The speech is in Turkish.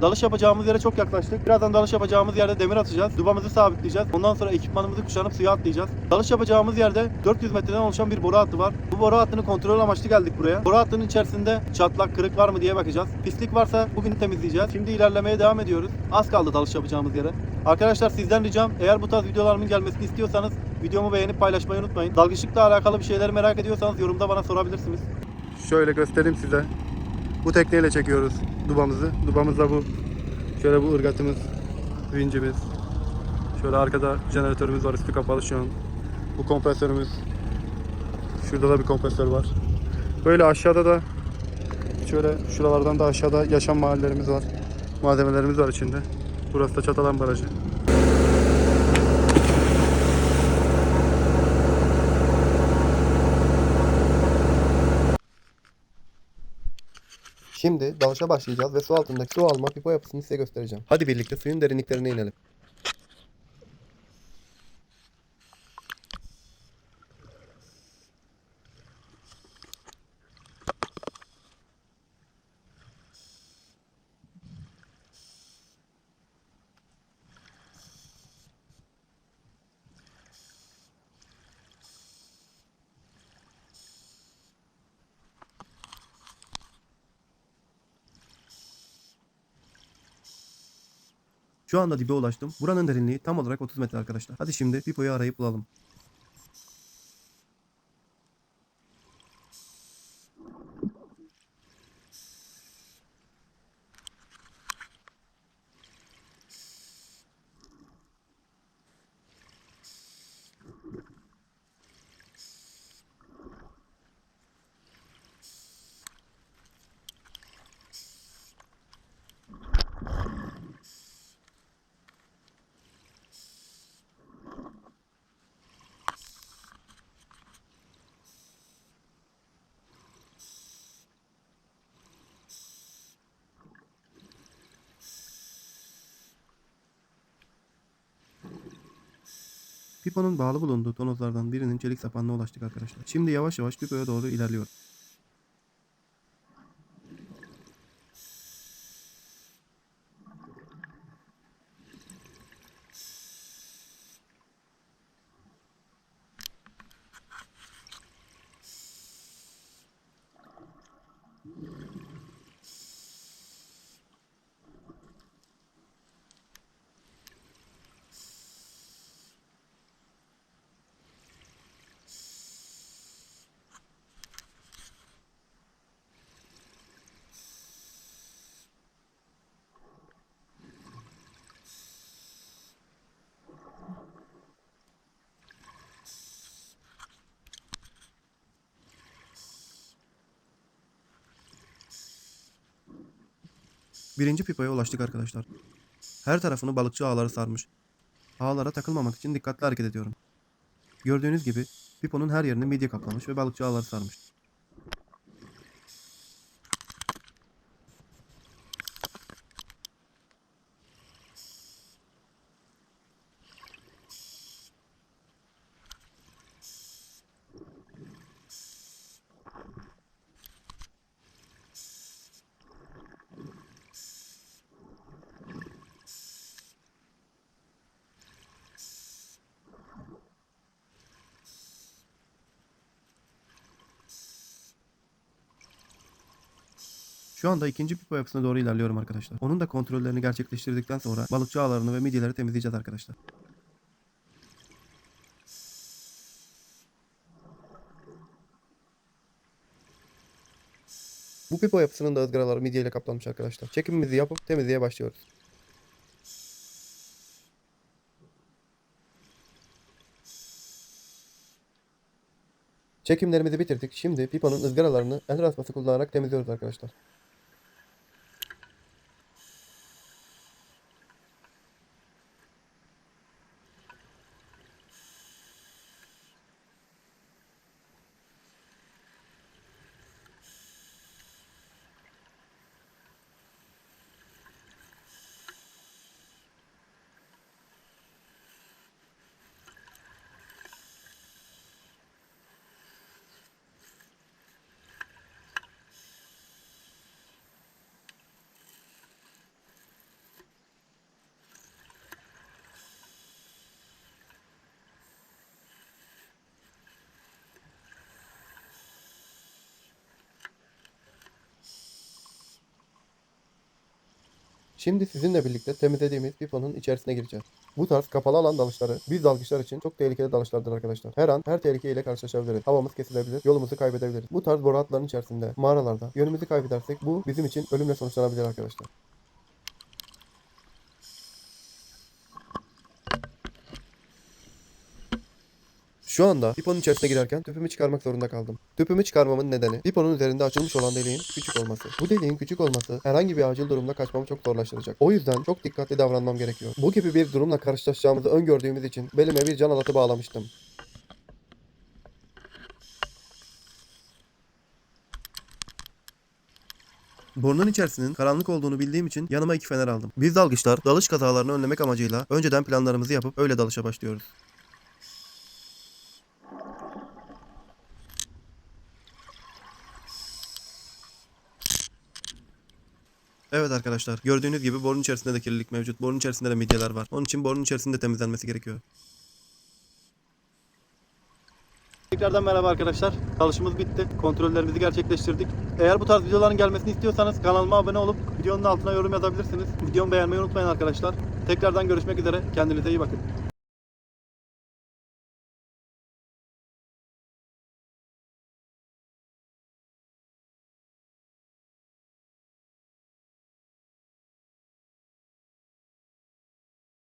Dalış yapacağımız yere çok yaklaştık. Birazdan dalış yapacağımız yerde demir atacağız. Dubamızı sabitleyeceğiz. Ondan sonra ekipmanımızı kuşanıp suya atlayacağız. Dalış yapacağımız yerde 400 metreden oluşan bir boru hattı var. Bu boru hattını kontrol amaçlı geldik buraya. Boru hattının içerisinde çatlak, kırık var mı diye bakacağız. Pislik varsa bugün temizleyeceğiz. Şimdi ilerlemeye devam ediyoruz. Az kaldı dalış yapacağımız yere. Arkadaşlar sizden ricam eğer bu tarz videolarımın gelmesini istiyorsanız videomu beğenip paylaşmayı unutmayın. Dalgıçlıkla alakalı bir şeyler merak ediyorsanız yorumda bana sorabilirsiniz. Şöyle göstereyim size. Bu tekneyle çekiyoruz dubamızı. Dubamız bu. Şöyle bu ırgatımız, vincimiz. Şöyle arkada jeneratörümüz var üstü kapalı şu an. Bu kompresörümüz. Şurada da bir kompresör var. Böyle aşağıda da şöyle şuralardan da aşağıda yaşam mahallelerimiz var. Malzemelerimiz var içinde. Burası da Çatalan Barajı. Şimdi dalışa başlayacağız ve su altındaki su alma pipo yapısını size göstereceğim. Hadi birlikte suyun derinliklerine inelim. Şu anda dibe ulaştım. Buranın derinliği tam olarak 30 metre arkadaşlar. Hadi şimdi Pipo'yu arayıp bulalım. Pipo'nun bağlı bulunduğu tonozlardan birinin çelik sapanına ulaştık arkadaşlar. Şimdi yavaş yavaş Pipo'ya doğru ilerliyoruz. Birinci Pipo'ya ulaştık arkadaşlar. Her tarafını balıkçı ağları sarmış. Ağlara takılmamak için dikkatli hareket ediyorum. Gördüğünüz gibi Pipo'nun her yerini midye kaplamış ve balıkçı ağları sarmış. Şu anda ikinci pipo yapısına doğru ilerliyorum arkadaşlar. Onun da kontrollerini gerçekleştirdikten sonra balıkçı ağlarını ve midyeleri temizleyeceğiz arkadaşlar. Bu pipo yapısının da ızgaraları midye ile kaplanmış arkadaşlar. Çekimimizi yapıp temizliğe başlıyoruz. Çekimlerimizi bitirdik. Şimdi piponun ızgaralarını el rasması kullanarak temizliyoruz arkadaşlar. Şimdi sizinle birlikte temizlediğimiz piponun içerisine gireceğiz. Bu tarz kapalı alan dalışları biz dalgıçlar için çok tehlikeli dalışlardır arkadaşlar. Her an her tehlikeyle karşılaşabiliriz. Havamız kesilebilir, yolumuzu kaybedebiliriz. Bu tarz boru içerisinde, mağaralarda yönümüzü kaybedersek bu bizim için ölümle sonuçlanabilir arkadaşlar. Şu anda piponun içerisine girerken tüpümü çıkarmak zorunda kaldım. Tüpümü çıkarmamın nedeni piponun üzerinde açılmış olan deliğin küçük olması. Bu deliğin küçük olması herhangi bir acil durumda kaçmamı çok zorlaştıracak. O yüzden çok dikkatli davranmam gerekiyor. Bu gibi bir durumla karşılaşacağımızı öngördüğümüz için belime bir can alatı bağlamıştım. Borunun içerisinin karanlık olduğunu bildiğim için yanıma iki fener aldım. Biz dalgıçlar dalış kazalarını önlemek amacıyla önceden planlarımızı yapıp öyle dalışa başlıyoruz. Evet arkadaşlar gördüğünüz gibi borun içerisinde de kirlilik mevcut. Borun içerisinde de midyeler var. Onun için borun içerisinde temizlenmesi gerekiyor. Tekrardan merhaba arkadaşlar. Dalışımız bitti. Kontrollerimizi gerçekleştirdik. Eğer bu tarz videoların gelmesini istiyorsanız kanalıma abone olup videonun altına yorum yazabilirsiniz. Videomu beğenmeyi unutmayın arkadaşlar. Tekrardan görüşmek üzere. Kendinize iyi bakın.